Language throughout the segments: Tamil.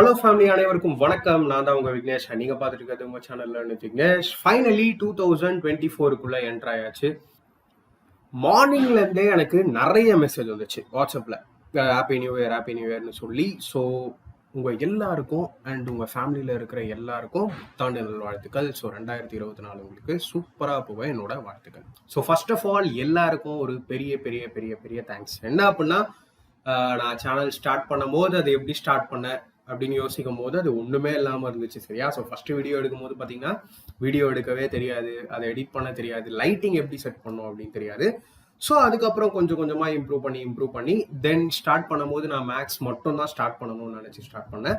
ஹலோ ஃபேமிலி அனைவருக்கும் வணக்கம். நான் தான் உங்க விக்னேஷ். நீங்க பார்த்துட்டு இருக்கிறது உங்க சேனல்ல Vignesh. Finally two thousand twenty ஃபோருக்குள்ள enter ஆயாச்சு. மார்னிங்ல இருந்தே எனக்கு நிறைய மெசேஜ் வந்துச்சு. வாட்ஸ்அப்ல happy new year happy new இயர்னு சொல்லி. ஸோ உங்க எல்லாருக்கும் அண்ட் உங்க ஃபேமிலியில இருக்கிற எல்லாருக்கும் புத்தாண்டு நல் வாழ்த்துக்கள். ஸோ ரெண்டாயிரத்தி இருபத்தி நாலு உங்களுக்கு சூப்பராக போக என்னோட வாழ்த்துக்கள். ஸோ ஃபர்ஸ்ட் ஆஃப் ஆல் எல்லாருக்கும் ஒரு பெரிய பெரிய பெரிய பெரிய தேங்க்ஸ் என்ன அப்படின்னா நான் சேனல் ஸ்டார்ட் பண்ணும் போது அதை எப்படி ஸ்டார்ட் பண்ணேன்? அப்படின்னு யோசிக்கும் போது அது ஒண்ணுமே இல்லாம இருந்துச்சு. சரியா? ஸோ ஃபர்ஸ்ட் வீடியோ எடுக்கும் போது பாத்தீங்கன்னா வீடியோ எடுக்கவே தெரியாது. அதை எடிட் பண்ண தெரியாது. லைட்டிங் எப்படி செட் பண்ணும் அப்படின்னு தெரியாது. ஸோ அதுக்கப்புறம் கொஞ்சம் கொஞ்சமாக இம்ப்ரூவ் பண்ணி இம்ப்ரூவ் பண்ணி தென் ஸ்டார்ட் பண்ணும்போது நான் மேக்ஸ் மட்டும் தான் ஸ்டார்ட் பண்ணணும்னு நினச்சி ஸ்டார்ட் பண்ணேன்.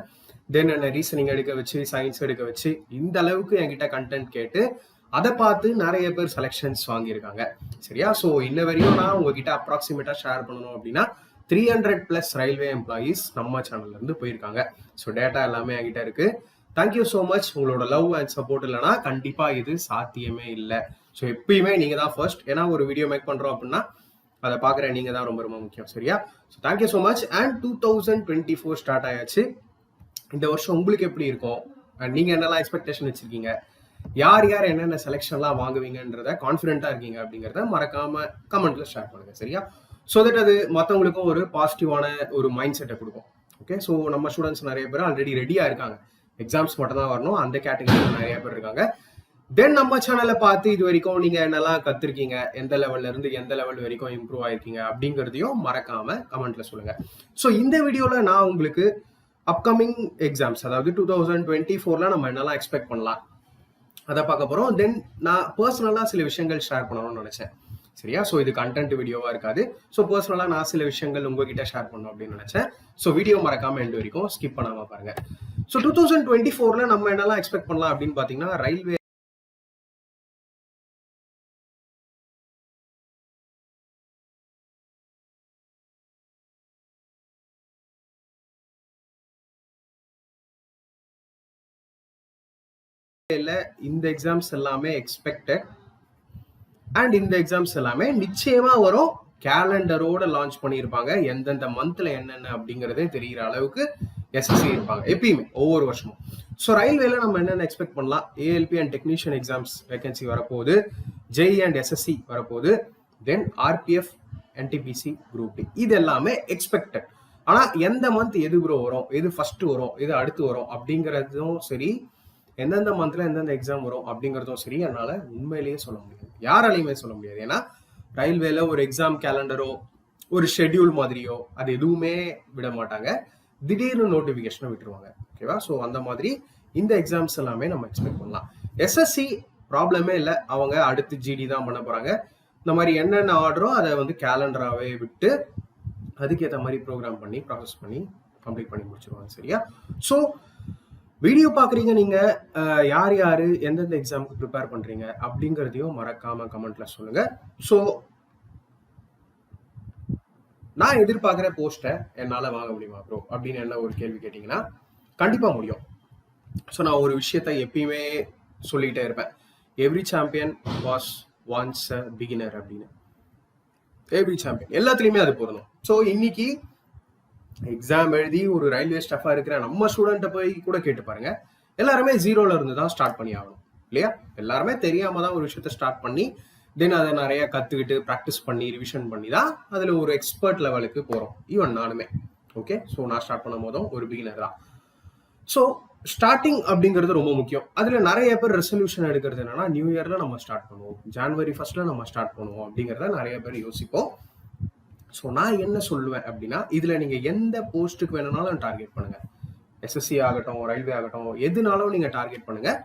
தென் என்ன ரீசனிங் எடுக்க வச்சு சயின்ஸ் எடுக்க வச்சு இந்த அளவுக்கு என்கிட்ட கண்டென்ட் கேட்டு அதை பார்த்து நிறைய பேர் செலெக்ஷன்ஸ் வாங்கியிருக்காங்க. சரியா? ஸோ இன்ன வரையும் நான் உங்ககிட்ட அப்ராக்சிமேட்டாக ஷேர் பண்ணணும் அப்படின்னா three hundred plus railway employees நம்ம சேனல்லேருந்து போயிருக்காங்க. ஸோ டேட்டா எல்லாமே என்கிட்ட இருக்குது தேங்க்யூ ஸோ மச் உங்களோட லவ் அண்ட் சப்போர்ட் இல்லைனா கண்டிப்பாக இது சாத்தியமே இல்லை. ஸோ எப்பயுமே நீங்கள் தான் ஃபர்ஸ்ட் ஏன்னா ஒரு வீடியோ மேக் பண்ணுறோம் அப்படின்னா அதை பார்க்குற நீங்கள் தான் ரொம்ப ரொம்ப முக்கியம். சரியா? So thank you so much and two thousand twenty four start ஆயாச்சு. இந்த வருஷம் உங்களுக்கு எப்படி இருக்கும்? அண்ட் என்னெல்லாம் எக்ஸ்பெக்டேஷன் வச்சுருக்கீங்க? யார் யார் என்னென்ன செலெக்ஷன்லாம் வாங்குவீங்கன்றத கான்ஃபிடென்ட்டாக இருக்கீங்க அப்படிங்கிறத மறக்காம கமெண்ட்டில் ஷேர் பண்ணுங்கள் சரியா? ஸோ தட் அது மற்றவங்களுக்கும் ஒரு பாசிட்டிவான ஒரு மைண்ட் செட்டை கொடுக்கும். ஓகே ஸோ நம்ம ஸ்டூடெண்ட்ஸ் நிறைய பேர் ஆல்ரெடி ரெடியாக இருக்காங்க. எக்ஸாம்ஸ் மட்டும் தான் வரணும். அந்த கேட்டகரியில் நிறைய பேர் இருக்காங்க. தென் நம்ம சேனலை பார்த்து இது வரைக்கும் நீங்க என்னெல்லாம் கத்துருக்கீங்க? எந்த லெவல்ல இருந்து எந்த லெவல் வரைக்கும் இம்ப்ரூவ் ஆயிருக்கீங்க? அப்படிங்கிறதையும் மறக்காம கமெண்ட்ல சொல்லுங்க. ஸோ இந்த வீடியோல நான் உங்களுக்கு அப்கமிங் எக்ஸாம்ஸ் அதாவது டூ தௌசண்ட் டுவெண்ட்டி ஃபோர்ல நம்ம என்னெல்லாம் எக்ஸ்பெக்ட் பண்ணலாம்? அதை பார்க்க போறோம். தென் நான் பர்சனலா சில விஷயங்கள் ஷேர் பண்ணணும்னு நினைச்சேன். சரியா? ஸோ இது கண்டென்ட் வீடியோவா இருக்காது. ஸோ பர்சனலா நான் சில விஷயங்கள் உங்ககிட்ட ஷேர் பண்ணணும் அப்படின்னு நினைச்சேன். ஸோ வீடியோ மறக்காம எண்டு வரைக்கும் ஸ்கிப் பண்ணாமல் பாருங்க. ஸோ டூ தௌசண்ட் டுவெண்ட்டி ஃபோரில் நம்ம என்னெல்லாம் எக்ஸ்பெக்ட் பண்ணலாம் அப்படின்னு பாத்தீங்கன்னா ரயில்வே இந்த எக்ஸாம்ஸ் எல்லாமே எக்ஸ்பெக்டட் அண்ட் இந்த எக்ஸாம்ஸ் எல்லாமே நிச்சயமா வரும். கேலண்டரோட லான்ச் பண்ணியிருப்பாங்க. எந்தெந்த மந்த்ல என்னென்ன அப்படிங்கறதே தெரிகிற அளவுக்கு எஸ்எஸ்சி இருப்பாங்க. எப்பயுமே ஒவ்வொரு வருஷமும். ஸோ ரயில்வேல நம்ம என்னென்ன எக்ஸ்பெக்ட் பண்ணலாம்? ALP and technician exams vacancy வரப்போகுது. ஜெய் அண்ட் எஸ்எஸ்சி வரப்போகுது. Then RPF NTPC group D இது எல்லாமே எக்ஸ்பெக்டட் ஆனால் எந்த மந்த் எது ப்ரோ வரும்? எது ஃபர்ஸ்ட் வரும்? எது அடுத்து வரும்? அப்படிங்கிறதும் சரி எந்தெந்த மந்த்ல எந்தெந்த எக்ஸாம் வரும் அப்படிங்கறதும் சரி என்னால உண்மையிலேயே சொல்ல முடியாது. யாராலையுமே சொல்ல முடியாது. ஏன்னா ரயில்வேல ஒரு எக்ஸாம் கேலண்டரோ ஒரு ஷெட்யூல் மாதிரியோ அது எதுவுமே விட மாட்டாங்க. திடீர்னு நோட்டிபிகேஷனை விட்டுருவாங்க. ஓகேவா ஸோ அந்த மாதிரி இந்த எக்ஸாம்ஸ் எல்லாமே நம்ம எக்ஸ்பெக்ட் பண்ணலாம். எஸ்எஸ்சி ப்ராப்ளமே இல்லை. அவங்க அடுத்து ஜிடி தான் பண்ண போறாங்க. இந்த மாதிரி என்னென்ன ஆர்டரோ அதை வந்து கேலண்டராகவே விட்டு அதுக்கேற்ற மாதிரி ப்ரோக்ராம் பண்ணி ப்ராசஸ் பண்ணி கம்ப்ளீட் பண்ணி முடிச்சிருவாங்க. சரியா? ஸோ வீடியோ பார்க்குறீங்க நீங்கள் யார் யார் எந்தெந்த எக்ஸாமுக்கு ப்ரிப்பேர் பண்ணுறீங்க அப்படிங்கிறதையும் மறக்காமல் கமெண்ட்டில் சொல்லுங்கள் ஸோ நான் எதிர்பார்க்குற போஸ்ட்டை என்னால் வாங்க முடியுமா ப்ரோ அப்படின்னு என்ன ஒரு கேள்வி கேட்டிங்கன்னா கண்டிப்பாக முடியும். ஸோ நான் ஒரு விஷயத்த எப்பயுமே சொல்லிகிட்டே இருப்பேன். Every champion was once a beginner அப்படின்னு. எவ்ரி சாம்பியன் எல்லாத்துலேயுமே அது பொருந்தும் ஸோ இன்னைக்கு எக்ஸாம் எழுதி ஒரு ரயில்வே ஸ்டாஃபா இருக்கிற நம்ம ஸ்டூடெண்ட்டை போய் கூட கேட்டு பாருங்க. எல்லாருமே ஜீரோல இருந்து தான் ஸ்டார்ட் பண்ணி ஆகணும். இல்லையா? எல்லாருமே தெரியாம தான் ஒரு விஷயத்த ஸ்டார்ட் பண்ணி தென் அதை நிறைய கத்துக்கிட்டு ப்ராக்டிஸ் பண்ணி ரிவிஷன் பண்ணி தான் அதுல ஒரு எக்ஸ்பர்ட் லெவலுக்கு போறோம். ஈவன் நானுமே. ஓகே ஸோ நான் ஸ்டார்ட் பண்ணும் போதும் ஒரு பிகினர் தான். ஸோ ஸ்டார்டிங் அப்படிங்கிறது ரொம்ப முக்கியம். அதுல நிறைய பேர் ரெசல்யூஷன் எடுக்கிறது என்னன்னா நியூ இயர்ல நம்ம ஸ்டார்ட் பண்ணுவோம். ஜான்வரி ஃபர்ஸ்ட்ல நம்ம ஸ்டார்ட் பண்ணுவோம் அப்படிங்கிறத நிறைய பேர் யோசிப்போம். ஸோ நான் என்ன சொல்லுவேன் அப்படின்னா இதில் நீங்கள் எந்த போஸ்ட்டுக்கு வேணும்னாலும் டார்கெட் பண்ணுங்கள் எஸ்எஸ்சி ஆகட்டும் ரயில்வே ஆகட்டும் எதுனாலும் நீங்கள் டார்கெட் பண்ணுங்கள்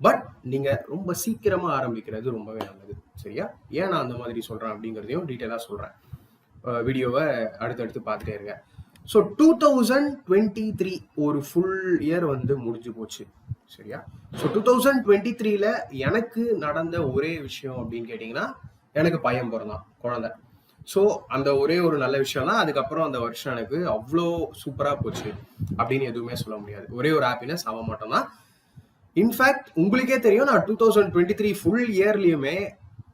பட் நீங்கள் ரொம்ப சீக்கிரமாக ஆரம்பிக்கிறது ரொம்பவே நல்லது. சரியா? ஏன் நான் அந்த மாதிரி சொல்கிறேன் அப்படிங்கிறதையும் டீட்டெயிலாக சொல்கிறேன் வீடியோவை அடுத்தடுத்து பார்த்துட்டே இருங்க. So two thousand twenty three ஒரு ஃபுல் இயர் வந்து முடிஞ்சு போச்சு. சரியா? ஸோ டூ தௌசண்ட் டுவெண்ட்டி த்ரீல எனக்கு நடந்த ஒரே விஷயம் அப்படின்னு கேட்டிங்கன்னா எனக்கு பையன் பிறந்தான் குழந்தை. ஸோ அந்த ஒரே ஒரு நல்ல விஷயம் தான் அதுக்கப்புறம் அந்த வருஷம் எனக்கு அவ்வளோ சூப்பராக போச்சு அப்படின்னு எதுவுமே சொல்ல முடியாது. ஒரே ஒரு ஹாப்பினஸ் ஆக மாட்டோம்னா இன்ஃபேக்ட் உங்களுக்கே தெரியும் நான் two thousand twenty three full இயர்லையுமே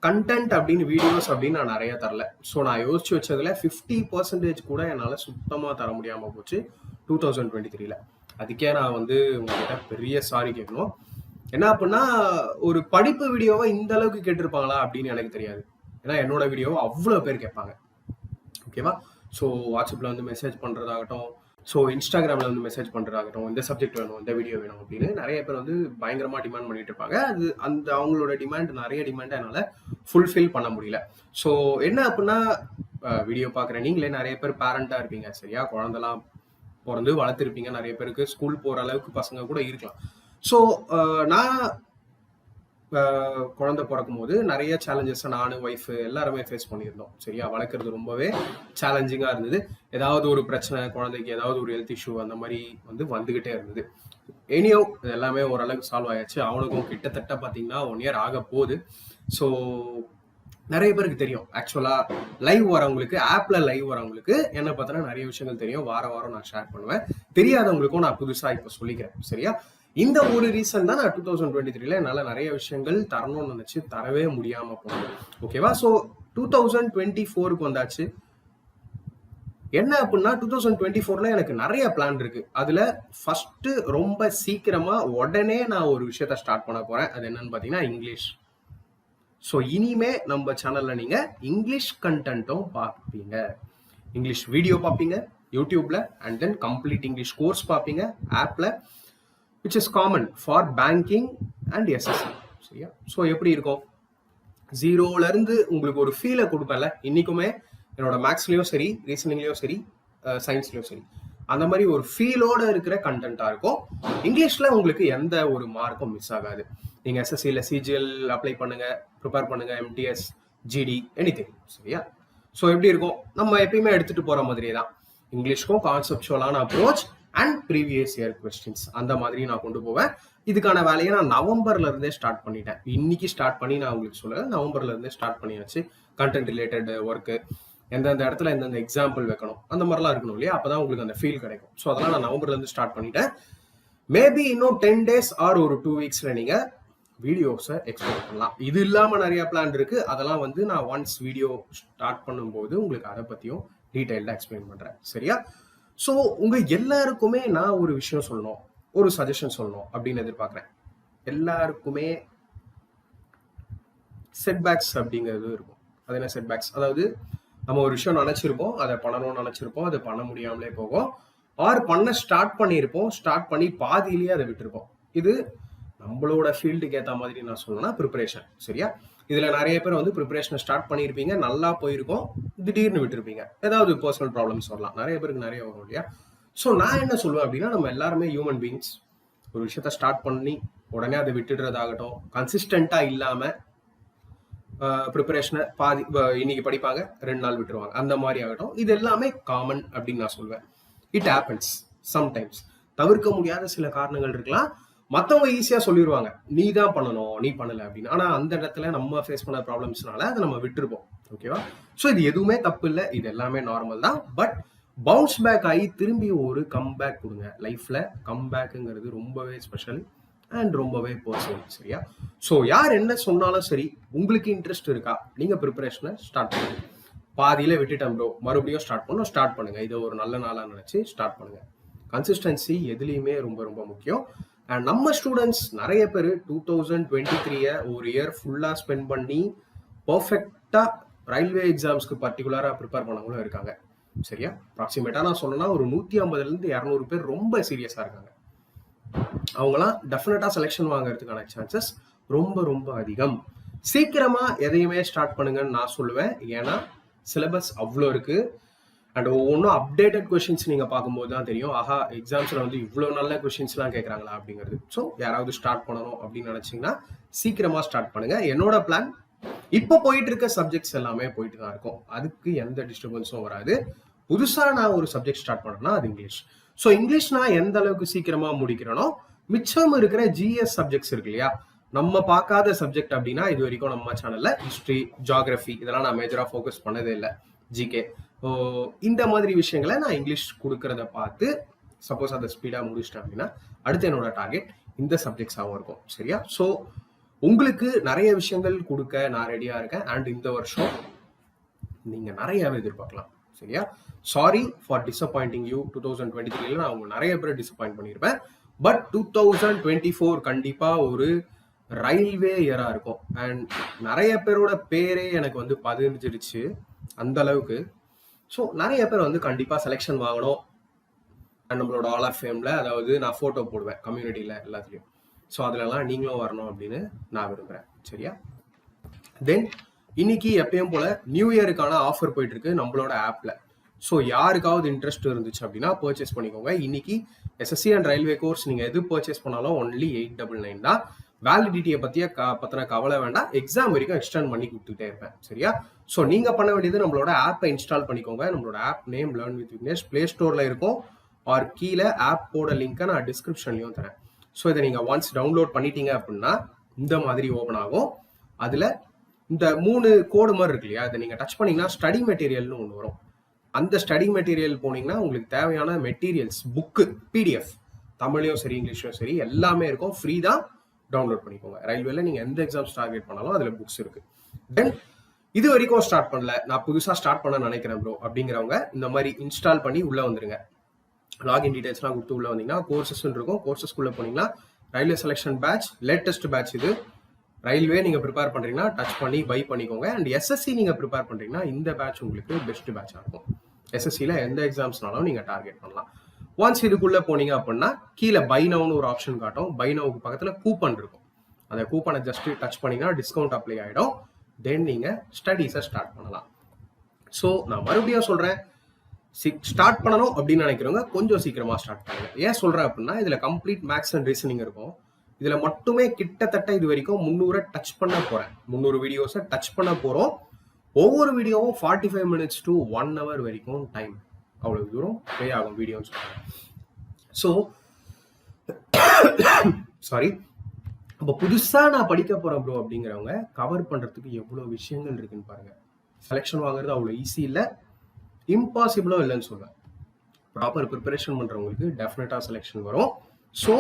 content அப்படின்னு வீடியோஸ் அப்படின்னு நான் நிறைய தரல. ஸோ நான் யோசிச்சு வச்சதுல ஃபிஃப்டி பர்சன்டேஜ் கூட என்னால் சுத்தமாக தர முடியாமல் போச்சு டூ தௌசண்ட் டுவெண்ட்டி த்ரீல அதுக்கே நான் வந்து உங்ககிட்ட பெரிய சாரி கேட்கணும். என்ன அப்படின்னா ஒரு படிப்பு வீடியோவை இந்த அளவுக்கு கேட்டிருப்பாங்களா அப்படின்னு எனக்கு தெரியாது. ஏன்னா என்னோட வீடியோவை அவ்வளோ பேர் கேட்பாங்க. ஓகேவா ஸோ வாட்ஸ்அப்பில் வந்து மெசேஜ் பண்ணுறதாகட்டும் ஸோ இன்ஸ்டாகிராமில் வந்து மெசேஜ் பண்ணுறதாகட்டும் இந்த சப்ஜெக்ட் வேணும் இந்த வீடியோ வேணும் அப்படின்னு நிறைய பேர் வந்து பயங்கரமாக டிமாண்ட் பண்ணிட்டு இருப்பாங்க. அது அந்த அவங்களோட டிமாண்ட் நிறைய டிமாண்ட் என்னால் ஃபுல்ஃபில் பண்ண முடியல. ஸோ என்ன அப்படின்னா வீடியோ பார்க்குற நீங்களே நிறைய பேர் பேரண்ட்டாக இருப்பீங்க. சரியா? குழந்தெல்லாம் பிறந்து வளர்த்துருப்பீங்க நிறைய பேருக்கு. ஸ்கூல் போகிற அளவுக்கு பசங்க கூட இருக்கலாம். ஸோ நான் குழந்தை பிறக்கும் போது நிறைய சேலஞ்சஸ் நானும் ஒய்ஃப் எல்லாருமே ஃபேஸ் பண்ணியிருந்தோம். சரியா? வளர்க்குறது ரொம்பவே சேலஞ்சிங்காக இருந்தது. ஏதாவது ஒரு பிரச்சனை குழந்தைக்கு ஏதாவது ஒரு ஹெல்த் இஷ்யூ அந்த மாதிரி வந்து வந்துகிட்டே இருந்தது. எனியோ இது எல்லாமே ஓரளவுக்கு சால்வ் ஆயாச்சு. அவனுக்கும் கிட்டத்தட்ட பார்த்தீங்கன்னா ஒன் இயர் ஆக போகுது. ஸோ நிறைய பேருக்கு தெரியும். ஆக்சுவலாக லைவ் வரவங்களுக்கு ஆப்பில் லைவ் வரவங்களுக்கு என்ன பார்த்தோன்னா நிறைய விஷயங்கள் தெரியும். வார வாரம் நான் ஷேர் பண்ணுவேன். தெரியாதவங்களுக்கும் நான் புதுசாக இப்போ சொல்லிக்கிறேன். சரியா? இந்த ஒரு ரீசன் தான் நான் டூ தௌசண்ட் டுவெண்ட்டி த்ரீல என்னால் நிறைய விஷயங்கள் தரணும்னு நினச்சி தரவே முடியாமல் போனேன் ஓகேவா ஸோ டூ தௌசண்ட் டுவெண்ட்டி ஃபோருக்கு வந்தாச்சு. என்ன அப்படின்னா டூ தௌசண்ட் டுவெண்ட்டி ஃபோர்ல எனக்கு நிறைய பிளான் இருக்கு. அதுல ஃபர்ஸ்ட் ரொம்ப சீக்கிரமா உடனே நான் ஒரு விஷயத்த ஸ்டார்ட் பண்ண போறேன். அது என்னன்னு பாத்தீங்கன்னா இங்கிலீஷ் ஸோ இனிமே நம்ம சேனல்ல நீங்க இங்கிலீஷ் கண்டென்ட்டும் பார்ப்பீங்க இங்கிலீஷ் வீடியோ பார்ப்பீங்க யூடியூப்ல and then complete English course பார்ப்பீங்க ஆப்ல which is common for banking and SSC சரியா ஸோ எப்படி இருக்கும்? ஜீரோலேருந்து உங்களுக்கு ஒரு ஃபீலை கொடுப்பேன்ல. இன்றைக்குமே என்னோட மேக்ஸ்லயும் சரி ரீசனிங்லயும் சரி சயின்ஸ்லயும் சரி. அந்த மாதிரி ஒரு ஃபீலோட இருக்கிற கண்டென்ட்டாக இருக்கும். இங்கிலீஷில் உங்களுக்கு எந்த ஒரு மார்க்கும் மிஸ் ஆகாது. நீங்கள் எஸ்எஸ்சியில் சிஜிஎல் அப்ளை பண்ணுங்கள் ப்ரிப்பேர் பண்ணுங்கள் எம்டிஎஸ் ஜிடி எனி சரியா ஸோ எப்படி இருக்கும்? நம்ம எப்பயுமே எடுத்துகிட்டு போகிற மாதிரியே தான். இங்கிலீஷ்க்கும் கான்செப்டுவலான approach and previous year questions அந்த மாதிரி நான் கொண்டு போவேன். இதுக்கான வேலையை நான் நவம்பர்ல இருந்தே ஸ்டார்ட் பண்ணிட்டேன். இன்னைக்கு ஸ்டார்ட் பண்ணி நான் உங்களுக்கு சொல்ல நவம்பர்ல இருந்தே ஸ்டார்ட் பண்ணியாச்சு. கண்டென்ட் ரிலேட்டட் ஒர்க்கு எந்தெந்த இடத்துல எந்தெந்த எக்ஸாம்பிள் வைக்கணும் அந்த மாதிரிலாம் இருக்கணும் இல்லையா? அப்பதான் உங்களுக்கு அந்த ஃபீல் கிடைக்கும். ஸோ அதெல்லாம் நான் நவம்பர்ல இருந்து ஸ்டார்ட் பண்ணிட்டேன். மேபி இன்னும் டென் டேஸ் ஆர் ஒரு டூ வீக்ஸ்ல நீங்க வீடியோஸை எக்ஸ்போர்ட் பண்ணலாம். இது இல்லாமல் நிறைய பிளான் இருக்கு. அதெல்லாம் வந்து நான் ஒன்ஸ் வீடியோ ஸ்டார்ட் பண்ணும்போது உங்களுக்கு அதை பத்தியும் டீட்டெயில்டாக எக்ஸ்பிளைன் பண்றேன். சரியா? ஸோ உங்க எல்லாருக்குமே நான் ஒரு விஷயம் சொல்லணும். ஒரு சஜஷன் சொல்லணும் அப்படின்னு எதிர்பார்க்குறேன். எல்லாருக்குமே செட்பேக்ஸ் அப்படிங்கிறது இருக்கும். அது என்ன செட்பேக்ஸ் அதாவது நம்ம ஒரு விஷயம் நினச்சிருப்போம் அதை பண்ணணும்னு நினைச்சிருப்போம் அதை பண்ண முடியாமலே போகும். ஆர் பண்ண ஸ்டார்ட் பண்ணியிருப்போம் ஸ்டார்ட் பண்ணி பாதியிலேயே அதை விட்டுருப்போம். இது நம்மளோட ஃபீல்டுக்கு ஏற்ற மாதிரி நான் சொல்லணும்னா ப்ரிப்பரேஷன் சரியா? இதில் நிறைய பேர் வந்து ப்ரிப்பரேஷனை ஸ்டார்ட் பண்ணியிருப்பீங்க நல்லா போயிருக்கும் திடீர்னு விட்டுருப்பீங்க. ஏதாவது பர்சனல் ப்ராப்ளம்ஸ் வரலாம். நிறைய பேருக்கு நிறைய வரும் இல்லையா? ஸோ நான் என்ன சொல்லுவேன் அப்படின்னா நம்ம எல்லாருமே ஹியூமன் பீங்ஸ் ஒரு விஷயத்த ஸ்டார்ட் பண்ணி உடனே அதை விட்டுடுறதாகட்டும் கன்சிஸ்டண்ட்டாக இல்லாமல் ப்ரிப்பரேஷனை பாதி இன்னைக்கு படிப்பாங்க ரெண்டு நாள் விட்டுருவாங்க. அந்த மாதிரி ஆகட்டும். இது எல்லாமே காமன் அப்படின்னு நான் சொல்லுவேன். இட் ஹேப்பன்ஸ் சம்டைம்ஸ் தவிர்க்க முடியாத சில காரணங்கள் இருக்கலாம். மற்றவங்க ஈஸியாக சொல்லிடுவாங்க நீ தான் பண்ணணும் நீ பண்ணலை அப்படின்னு. ஆனால் அந்த இடத்துல நம்ம ஃபேஸ் பண்ண ப்ராப்ளம்ஸ்னால அதை நம்ம விட்டுருப்போம். ஓகேவா ஸோ இது எதுவுமே தப்பு இல்லை. இது எல்லாமே நார்மல் தான். பட் பவுன்ஸ் பேக் ஆகி திரும்பி ஒரு கம்பேக் கொடுங்க. லைஃப்பில் கம்பேக்குங்கிறது ரொம்பவே ஸ்பெஷல் அண்ட் ரொம்பவே பர்சனல் சரியா? ஸோ யார் என்ன சொன்னாலும் சரி உங்களுக்கு இன்ட்ரெஸ்ட் இருக்கா? நீங்கள் ப்ரிப்பரேஷனை ஸ்டார்ட் பண்ணுங்க. பாதியில் விட்டுட்டேன் ப்ரோ மறுபடியும் ஸ்டார்ட் பண்ணோம் ஸ்டார்ட் பண்ணுங்கள் இதை ஒரு நல்ல நாளாக நினச்சி ஸ்டார்ட் பண்ணுங்கள் கன்சிஸ்டன்சி எதுலேயுமே ரொம்ப ரொம்ப முக்கியம். அண்ட் நம்ம ஸ்டூடெண்ட்ஸ் நிறைய பேர் டூ தௌசண்ட் டுவெண்ட்டி த்ரீயை ஒரு இயர் ஃபுல்லாக ஸ்பெண்ட் பண்ணி பர்ஃபெக்டாக ரயில்வே எக்ஸாம்ஸ்க்கு பர்டிகுலராக ப்ரிப்பேர் பண்ணவங்களும் இருக்காங்க. சரியா? அப்ராக்சிமேட்டாக நான் சொன்னேன்னா ஒரு நூற்றி ஐம்பதுலேருந்து இரநூறு பேர் ரொம்ப சீரியஸாக இருக்காங்க. அவங்களாம் டெஃபினட்டாக செலெக்ஷன் வாங்குறதுக்கான சான்சஸ் ரொம்ப ரொம்ப அதிகம். சீக்கிரமாக எதையுமே ஸ்டார்ட் பண்ணுங்கன்னு நான் சொல்லுவேன். ஏன்னா சிலபஸ் அவ்வளோ இருக்குது அண்ட் ஒவ்வொன்றும் அப்டேட்டட் கொஷின்ஸ் நீங்கள் பார்க்கும்போது தான் தெரியும். ஆஹா எக்ஸாம்ஸில் வந்து இவ்வளோ நல்ல கொஷின்ஸ்லாம் கேட்குறாங்களா அப்படிங்கிறது. ஸோ யாராவது ஸ்டார்ட் பண்ணணும் அப்படின்னு நினச்சிங்கன்னா சீக்கிரமாக ஸ்டார்ட் பண்ணுங்கள் என்னோட பிளான் இப்போ போயிட்டு இருக்க சப்ஜெக்ட்ஸ் எல்லாமே போயிட்டு தான் இருக்கும். அதுக்கு எந்த டிஸ்டர்பன்ஸும் வராது. புதுசாக நான் ஒரு சப்ஜெக்ட் ஸ்டார்ட் பண்ணேன்னா அது இங்கிலீஷ். ஸோ இங்கிலீஷ் நான் எந்த அளவுக்கு சீக்கிரமாக முடிக்கிறேனோ மிச்சம் இருக்கிற ஜிஎஸ் சப்ஜெக்ட்ஸ் இருக்கு இல்லையா? நம்ம பார்க்காத சப்ஜெக்ட் அப்படின்னா இது வரைக்கும் நம்ம சேனலில் ஹிஸ்ட்ரி ஜாகிரஃபி இதெல்லாம் நான் மேஜராக ஃபோக்கஸ் பண்ணதே இல்லை. ஜிகே இந்த மாதிரி விஷயங்களை நான் இங்கிலீஷ் கொடுக்கறத பார்த்து சப்போஸ் அதை ஸ்பீடாக முடிச்சிட்டேன் அப்படின்னா அடுத்து என்னோட டார்கெட் இந்த சப்ஜெக்ட்ஸாகவும் இருக்கும். சரியா? ஸோ உங்களுக்கு நிறைய விஷயங்கள் கொடுக்க நான் ரெடியாக இருக்கேன். அண்ட் இந்த வருஷம் நீங்கள் நிறையாவே எதிர்பார்க்கலாம். சரியா? Sorry for disappointing you two thousand twenty த்ரீல நான் உங்களுக்கு நிறைய பேர் டிசப்பாயிண்ட் பண்ணியிருப்பேன். But two thousand twenty four கண்டிப்பாக ஒரு ரயில்வே இயராக இருக்கும். அண்ட் நிறைய பேரோட பேரே எனக்கு வந்து பதிஞ்சிருச்சு. அந்த அளவுக்கு ஸோ நிறைய பேர் வந்து கண்டிப்பாக செலெக்ஷன் வாங்கணும். நம்மளோட ஆல் ஆஃப் ஃபேமில் அதாவது நான் ஃபோட்டோ போடுவேன் கம்யூனிட்டியில் எல்லாத்துலேயும். ஸோ அதுலலாம் நீங்களும் வரணும் அப்படின்னு நான் விரும்புகிறேன் சரியா? தென் இன்னைக்கு எப்பயும் போல் நியூ இயருக்கான ஆஃபர் போயிட்டுருக்கு நம்மளோட ஆப்ல ஸோ யாருக்காவது இன்ட்ரெஸ்ட் இருந்துச்சு அப்படின்னா பர்ச்சேஸ் பண்ணிக்கோங்க. இன்னைக்கு எஸ்எஸ்சி அண்ட் ரயில்வே கோர்ஸ் நீங்கள் எது பர்ச்சேஸ் பண்ணாலும் ஒன்லி எயிட் டபுள் நைன் தான். வேலிடிட்டியை பற்றிய க பற்றின கவலை வேண்டாம். எக்ஸாம் வரைக்கும் எக்ஸ்டெண்ட் பண்ணி கொடுத்துட்டே இருப்பேன். சரியா? ஸோ நீங்கள் பண்ண வேண்டியது நம்மளோட ஆப்பை இன்ஸ்டால் பண்ணிக்கோங்க. நம்மளோட app name learn with Vignesh play ஸ்டோரில் இருக்கும். ஆர் கீழே ஆப்போட லிங்கை நான் டிஸ்கிரிப்ஷன்லையும் தரேன். ஸோ இதை நீங்கள் ஒன்ஸ் டவுன்லோட் பண்ணிட்டீங்க அப்படின்னா இந்த மாதிரி ஓப்பன் ஆகும். அதில் இந்த மூணு கோடு மாதிரி இருக்கு இல்லையா? அதை நீங்கள் டச் பண்ணிங்கன்னா ஸ்டடி மெட்டீரியல்னு ஒன்று வரும். அந்த ஸ்டடி மெட்டீரியல் போனீங்கன்னா உங்களுக்கு தேவையான மெட்டீரியல்ஸ் புக்கு பிடிஎஃப் தமிழ்லையும் சரி இங்கிலீஷ்லையும் சரி எல்லாமே இருக்கும். ஃப்ரீ தான். டவுன்லோட் பண்ணிக்கோங்க. ரயில்வேல நீங்கள் எந்த எக்ஸாம்ஸ் டார்கெட் பண்ணாலும் அதில் புக்ஸ் இருக்கு. தென் இது வரைக்கும் ஸ்டார்ட் பண்ணல. நான் புதுசாக ஸ்டார்ட் பண்ண நினைக்கிறேன் ப்ரோ அப்படிங்கிறவங்க இந்த மாதிரி இன்ஸ்டால் பண்ணி உள்ளே வந்துருங்க. லாகின் டீடைல்ஸ்லாம் கொடுத்து உள்ள வந்தீங்கன்னா கோர்சஸ் இருக்கும். கோர்சஸ்க்குள்ள போனீங்கன்னா railway selection batch latest batch இது. ரயில்வே நீங்க ப்ரிப்பேர் பண்றீங்கன்னா டச் பண்ணி பை பண்ணிக்கோங்க. அண்ட் எஸ்எஸ்சி நீங்க ப்ரிப்பேர் பண்றீங்கன்னா இந்த பேட்ச் உங்களுக்கு பெஸ்ட் பேட்சா இருக்கும். எஸ்எஸ்சியில் எந்த எக்ஸாம்ஸ்னாலும் நீங்க டார்கெட் பண்ணலாம். ஒன்ஸ் இதுக்குள்ள போனீங்க அப்படின்னா கீழே பை நவுன்னு ஒரு ஆப்ஷன் காட்டும். பை நவுக்கு பக்கத்துல கூப்பன் இருக்கும். அந்த கூப்பனை ஜஸ்ட் டச் பண்ணீங்கன்னா டிஸ்கவுண்ட் அப்ளை ஆயிடும். தென் நீங்க ஸ்டடீஸை ஸ்டார்ட் பண்ணலாம். ஸோ நான் மறுபடியும் சொல்றேன். ஸ்டார்ட் பண்ணணும் அப்படின்னு நினைக்கிறவங்க கொஞ்சம் சீக்கிரமா ஸ்டார்ட் பண்ணுங்க. ஏன் சொல்றேன் அப்படின்னா இதுல கம்ப்ளீட் மேக்ஸ் அண்ட் ரீசனிங் இருக்கும். இதுல மட்டுமே கிட்டத்தட்ட இது வரைக்கும் முந்நூறை டச் பண்ண போறேன். முந்நூறு வீடியோஸை டச் பண்ண போறோம். ஒவ்வொரு வீடியோவும் forty five minutes to one hour வரைக்கும் டைம் அவ்வளவு தூரம் ப்ளே ஆகும் வீடியோன்னு சொல்றேன் ஸோ சாரி அப்போ புதுசாக நான் படிக்க போகிறேன் ப்ரோ அப்படிங்கிறவங்க கவர் பண்ணுறதுக்கு எவ்வளோ விஷயங்கள் இருக்குன்னு பாருங்கள் செலெக்ஷன் வாங்குறது அவ்வளோ ஈஸி இல்லை. இம்பாசிபிளோ இல்லைன்னு சொல்லுவேன் ப்ராப்பர் ப்ரிப்பரேஷன் பண்ணுறவங்களுக்கு டெஃபினட்டாக செலெக்ஷன் வரும். ஸோ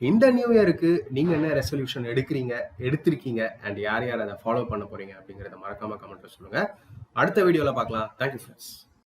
இந்த நியூ இயருக்கு நீங்கள் என்ன ரெசல்யூஷன் எடுக்கிறீங்க எடுத்திருக்கீங்க அண்ட் யார் யார் அதை ஃபாலோ பண்ண போகிறீங்க அப்படிங்கிறத மறக்காமல் கமெண்ட்டில் சொல்லுங்கள் அடுத்த வீடியோவில் பார்க்கலாம். Thank you friends